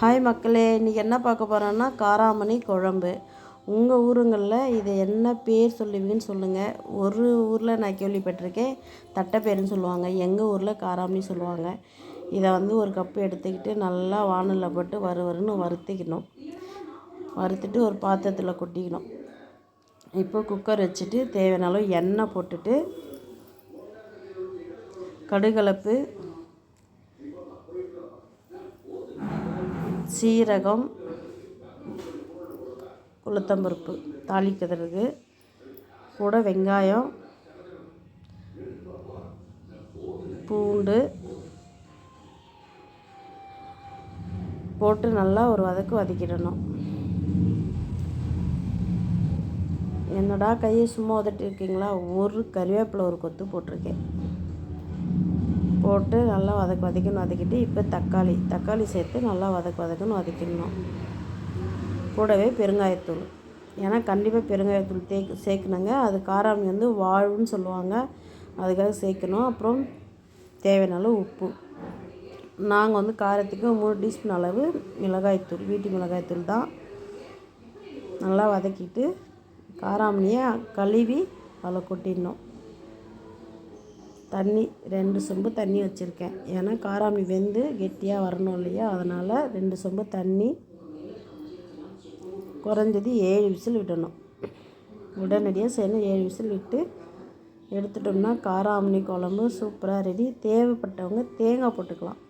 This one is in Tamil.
ஹாய் மக்களே இன்றைக்கி என்ன பார்க்க போகிறோன்னா காராமணி குழம்பு. உங்கள் ஊருங்களில் இதை என்ன பேர் சொல்லுவீங்கன்னு சொல்லுங்கள் ஒரு ஊரில் நான் கேள்விப்பட்டிருக்கேன் தட்டைப்பேருன்னு சொல்லுவாங்க. எங்கள் ஊரில் காராமணி சொல்லுவாங்க. இதை வந்து ஒரு கப்பு எடுத்துக்கிட்டு நல்லா வானலில் போட்டு வறு வருன்னு வறுத்திக்கணும். வறுத்துட்டு ஒரு பாத்திரத்தில் கொட்டிக்கணும். இப்போ குக்கர் வச்சுட்டு தேவையான அளவு எண்ணெய் போட்டுட்டு கடுகலப்பு சீரகம் உளுத்தம்பருப்பு தாளிக்கிறதுக்கு கூட வெங்காயம் பூண்டு போட்டு நல்லா ஒரு வதக்கு வதக்கிடணும். என்னடா கையை சும்மா உதட்டிருக்கீங்களா? ஒரு கருவேப்பிலை ஒரு கொத்து போட்டிருக்கேன். போட்டு நல்லா வதக்கு வதக்கணும் வதக்கிட்டு இப்போ தக்காளி தக்காளி சேர்த்து நல்லா வதக்கு வதக்குன்னு வதக்கிடணும். கூடவே பெருங்காயத்தூள். ஏன்னா கண்டிப்பாக பெருங்காயத்தூள் தே சேர்க்கணுங்க. அது காராமணி வந்து வாழ்வுன்னு சொல்லுவாங்க. அதுக்காக சேர்க்கணும். அப்புறம் தேவையான அளவு உப்பு. நாங்கள் வந்து காரத்துக்கு மூணு டீஸ்பூன் அளவு மிளகாய்த்தூள் வீட்டு மிளகாய்த்தூள் தான். நல்லா வதக்கிட்டு காராமணியை கழுவி அதில் கொட்டிடணும். தண்ணி ரெண்டு சொம்பு தண்ணி வச்சுருக்கேன். ஏன்னா காராமணி வெந்து கெட்டியாக வரணும் இல்லையா? அதனால் ரெண்டு சொம்பு தண்ணி குறைஞ்சது ஏழு விசில் விடணும். உடனடியாக செய்யணும் ஏழு விசில் விட்டு எடுத்துட்டோம்னா காராமணி குழம்பு சூப்பராக ரெடி தேவைப்பட்டவங்க தேங்காய் போட்டுக்கலாம்.